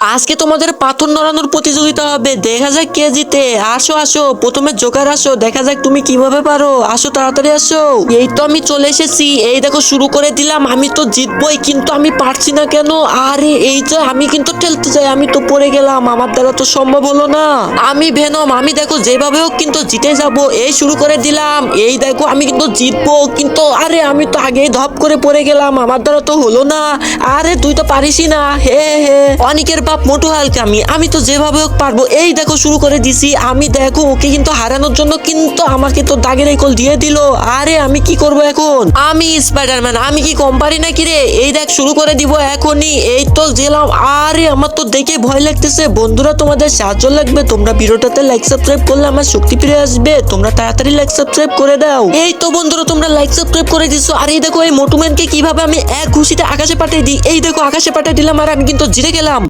আজকে তোমাদের পাথর নড়ানোর প্রতিযোগিতা হবে। দেখা যাক কে জিতে। আসো আসো, প্রথমে জোকার আসো। দেখা যাক তুমি কীভাবে পারো। আসো, তাড়াতাড়ি আসো। এই তো আমি চলে এসেছি। এই দেখো, শুরু করে দিলাম। আমি তো জিতবই, কিন্তু আমি পারছি না কেন? আরে, এই যে আমি কিন্তু ঠেলতে চাই। আমি তো পড়ে গেলাম। আমার দ্বারা তো সম্ভব হলো না। আমি ভেনম, আমি দেখো, যেভাবে হোক কিন্তু জিতে যাব। এই শুরু করে দিলাম। এই দেখো, আমি কিন্তু জিতবো, কিন্তু আরে, আমি তো আগেই ধপ করে পড়ে গেলাম। আমার দ্বারা তো হলো না। আরে, তুই তো পারিসই না। হে হে। অনেকের বাপ মোটু হালকা আমি আমি তো যেভাবে হোক পারব, এই দেখো শুরু করে দিছি। আমি দেখো, ওকে কিন্তু হারানোর জন্য কিন্তু আমাকে তো দাগের এই কল দিয়ে দিল। আরে আমি কি করব এখন? আমি স্পাইডারম্যান আমি কি কম পারি নাকি রে? এই দেখ, শুরু করে দিব এখনই। এই তো গেলাম আরে, আমার তো দেখে ভয় লাগতেছে। বন্ধুরা, তোমাদের সাহায্য লাগবে। তোমরা ভিডিওটাতে লাইক সাবস্ক্রাইব করলে আমার শক্তি ফিরে আসবে। তোমরা তাড়াতাড়ি লাইক সাবস্ক্রাইব করে দাও। এই তো বন্ধুরা, তোমরা লাইক সাবস্ক্রাইব করে দিছো। আর এই দেখো, এই মোটুম্যানকে কীভাবে আমি এক ঘুষিতে আকাশে পাঠিয়ে দিই? এই দেখো, আকাশে পাঠিয়ে দিলাম আর আমি কিন্তু জিতে গেলাম।